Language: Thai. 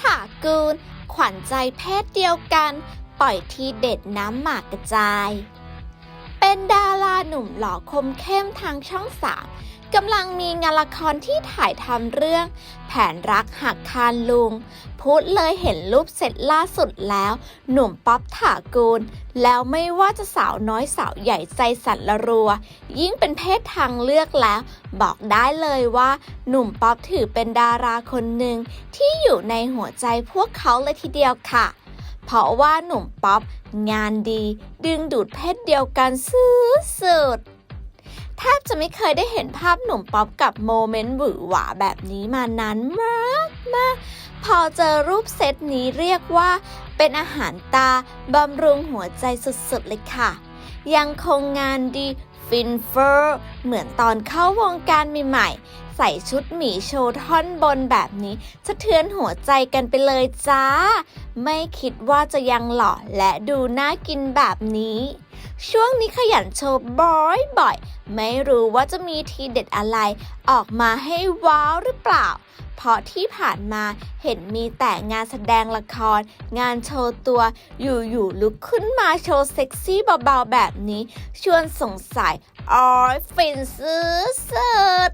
ถากูล ขวัญใจเพศเดียวกัน ปล่อยทีเด็ดน้ำหมากกระจาย เป็นดาราหนุ่มหล่อคมเข้มทางช่องสาม กำลังมีงานละครที่ถ่ายทำเรื่อง แผนรักหักคานลุงพุธเลยเห็นรูปเสร็จล่าสุดแล้ว หนุ่มป๊อปถากูล แล้วไม่ว่าจะสาวน้อยสาวใหญ่ใจสั่นละรัว ยิ่งเป็นเพศทางเลือกแล้ว บอกได้เลยว่า หนุ่มป๊อปถือเป็นดาราคนหนึ่งที่อยู่ในหัวใจพวกเขาเลยทีเดียวค่ะเพราะว่าหนุ่มป๊อปงานดี ดึงดูดเพศเดียวกันสุดๆ จะไม่เคยได้เห็นภาพหนุ่มป๊อปกับโมเมนต์หวือหวาแบบนี้มานานมากมากพอเจอรูปเซตนี้เรียกว่า เป็นอาหารตาบำรุงหัวใจสุดๆเลยค่ะ ยังคงงานดีฟินเฟอร์เหมือนตอนเข้าวงการใหม่ๆ ใส่ชุดหมีโชว์ท่อนบนแบบนี้สะเทือนหัวใจกันไปเลยจ้า ไม่คิดว่าจะยังหล่อและดูน่ากินแบบนี้ ช่วงนี้ขยันโชว์บ่อยๆ ไม่รู้ว่าจะมีทีเด็ดอะไรออกมาให้ว้าวหรือเปล่า เพราะที่ผ่านมาเห็นมีแต่งานแสดงละคร งานโชว์ตัว อยู่ๆลุกขึ้นมาโชว์เซ็กซี่เบาๆแบบนี้ ชวนสงสัยอ๋อฟินซื้อสุด